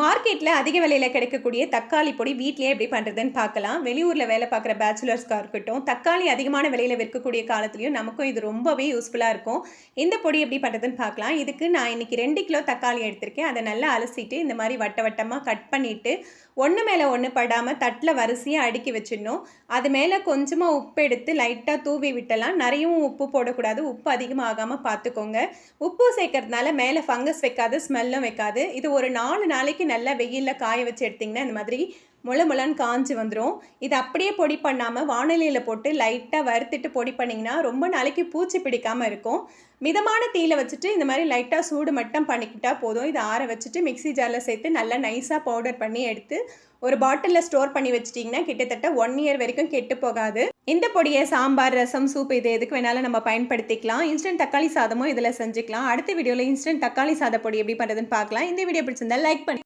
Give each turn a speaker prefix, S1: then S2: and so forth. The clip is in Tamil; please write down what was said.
S1: மார்க்கெட்டில் அதிக விலையில் கிடைக்கக்கூடிய தக்காளி பொடி வீட்லேயே எப்படி பண்ணுறதுன்னு பார்க்கலாம். வெளியூரில் வேலை பார்க்குற பேச்சுலர்ஸ்க்காக இருக்கட்டும் தக்காளி அதிகமான விலையில் விற்கக்கூடிய காலத்துலையும் நமக்கும் இது ரொம்பவே யூஸ்ஃபுல்லாக இருக்கும். இந்த பொடி எப்படி பண்ணுறதுன்னு பார்க்கலாம். இதுக்கு நான் இன்றைக்கி ரெண்டு கிலோ தக்காளி எடுத்திருக்கேன். அதை நல்லா அலசிட்டு இந்த மாதிரி வட்ட வட்டமாக கட் பண்ணிவிட்டு ஒன்று மேலே ஒன்று படாமல் தட்டில் வரிசையாக அடுக்கி வச்சிடணும். அது மேலே கொஞ்சமாக உப்பு எடுத்து லைட்டாக தூவி விட்டலாம். நிறையவும் உப்பு போடக்கூடாது. உப்பு அதிகமாக ஆகாமல் பார்த்துக்கோங்க. உப்பு சேர்க்கறதுனால மேலே ஃபங்கஸ் வைக்காது ஸ்மெல்லும் வைக்காது. இது ஒரு நாலு நாளைக்கு நல்லா வெயிலில் காய வச்சு எடுத்திங்கன்னா இந்த மாதிரி முளை முளன்னு காஞ்சி வந்துடும் இது அப்படியே பொடி பண்ணாமல் வானிலையில் போட்டு லைட்டாக வறுத்துட்டு பொடி பண்ணிங்கன்னா ரொம்ப நாளைக்கு பூச்சி பிடிக்காமல் இருக்கும். மிதமான தீயில வச்சுட்டு இந்த மாதிரி லைட்டாக சூடு மட்டும் பண்ணிக்கிட்டால் போதும். இதை ஆற வச்சுட்டு மிக்ஸி ஜாரில் சேர்த்து நல்லா நைஸாக பவுடர் பண்ணி எடுத்து ஒரு பாட்டிலில் ஸ்டோர் பண்ணி வச்சிட்டிங்கன்னா கிட்டத்தட்ட ஒன் இயர் வரைக்கும் கெட்டு போகாது. இந்த பொடியை சாம்பார் ரசம் சூப் இது எதுக்கு வேணாலும் நம்ம பயன்படுத்திக்கலாம். இன்ஸ்டன்ட் தக்காளி சாதமும் இதில் செஞ்சுக்கலாம். அடுத்த வீடியோவில் இன்ஸ்டன்ட் தக்காளி சாத பொடி எப்படி பண்ணுறதுன்னு பார்க்கலாம். இந்த வீடியோ பிடிச்சிருந்தா லைக் பண்ணி